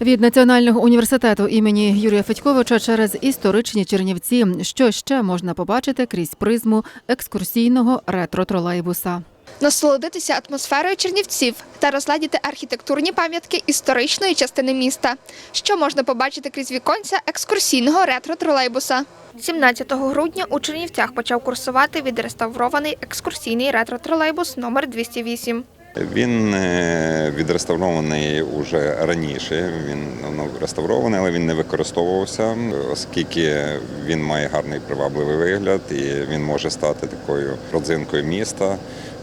Від Національного університету імені Юрія Федьковича через історичні Чернівці, що ще можна побачити крізь призму екскурсійного ретро-тролейбуса. насолодитися атмосферою чернівців та розглядіти архітектурні пам'ятки історичної частини міста, що можна побачити крізь віконця екскурсійного ретро-тролейбуса. 17 грудня у Чернівцях почав курсувати відреставрований екскурсійний ретро-тролейбус номер 208. Він е, відреставрований уже раніше. Він ну, реставрований, але він не використовувався, оскільки він має гарний привабливий вигляд і він може стати такою родзинкою міста.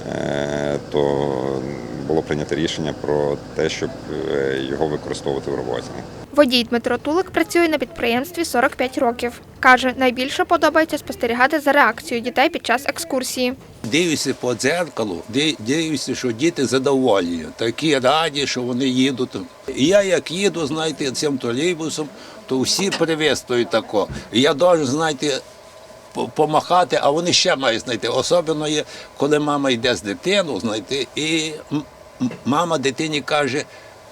е, То було прийнято рішення про те, щоб е, його використовувати в роботі. Водій Дмитро Тулик працює на підприємстві 45 років. Каже, найбільше подобається спостерігати за реакцією дітей під час екскурсії. Дивлюся по дзеркалу, дивлюся, що діти задоволені, такі раді, що вони їдуть. І я як їду, знаєте, цим тролейбусом, то всі приветствують тако. І я должен, знаєте, помахати, а вони ще мають знайти. Особливо є, коли мама йде з дитиною, знаєте, і мама дитині каже,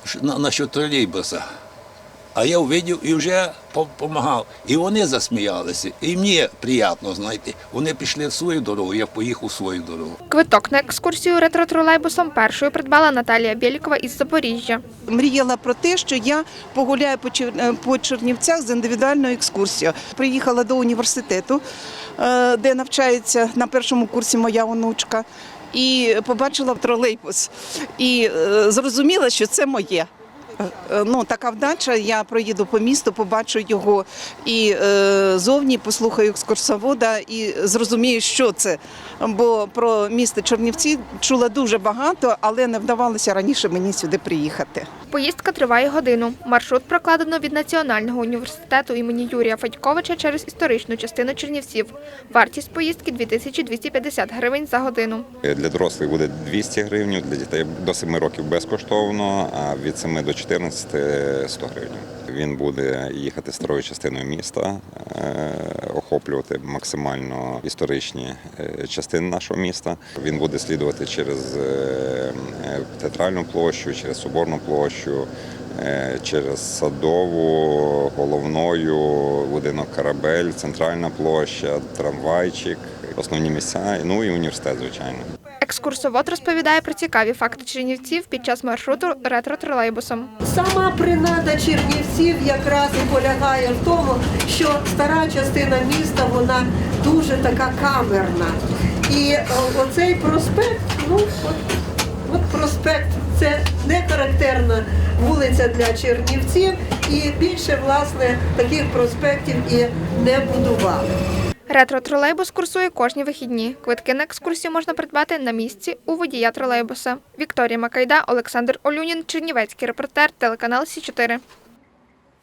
що на, на що тролейбуса. А я увидів і вже допомагав. І вони засміялися. І мені приємно, знаєте. Вони пішли в свою дорогу, я поїхав в свою дорогу. Квиток на екскурсію ретро-тролейбусом першою придбала Наталія Бєлікова із Запоріжжя. Мріяла про те, що я погуляю по е, Чернівцях з індивідуальною екскурсією. Приїхала до університету, е, де навчається на першому курсі моя онучка, і побачила тролейбус. І е, зрозуміла, що це моє. Е, Ну, така вдача, я проїду по місту, побачу його і е, зовні послухаю екскурсовода і зрозумію, що це. Бо про місто Чернівці чула дуже багато, але не вдавалося раніше мені сюди приїхати. Поїздка триває годину. Маршрут прокладено від Національного університету імені Юрія Федьковича через історичну частину Чернівців. Вартість поїздки 2250 гривень за годину. Для дорослих буде 200 гривень, для дітей до 7 років безкоштовно, а від 7 до 14 – 100 гривень. Він буде їхати старою частиною міста, е, охоплювати максимально історичні е, частини нашого міста. Він буде слідувати через е, театральну площу, через соборну площу. Через садову, головною, будинок Карабель, центральна площа, трамвайчик, основні місця, ну і університет, звичайно. Екскурсовод розповідає про цікаві факти Чернівців під час маршруту ретро-тролейбусом. Сама принада Чернівців якраз і полягає в тому, що стара частина міста вона дуже така камерна. І оцей проспект, ну от, от проспект це не характерна вулиця для Чернівців, і більше власне таких проспектів і не будували. Ретро-тролейбус курсує кожні вихідні. Квитки на екскурсію можна придбати на місці у водія тролейбуса. Вікторія Макайда, Олександр Олюнін, Чернівецький репортер, телеканал Сі 4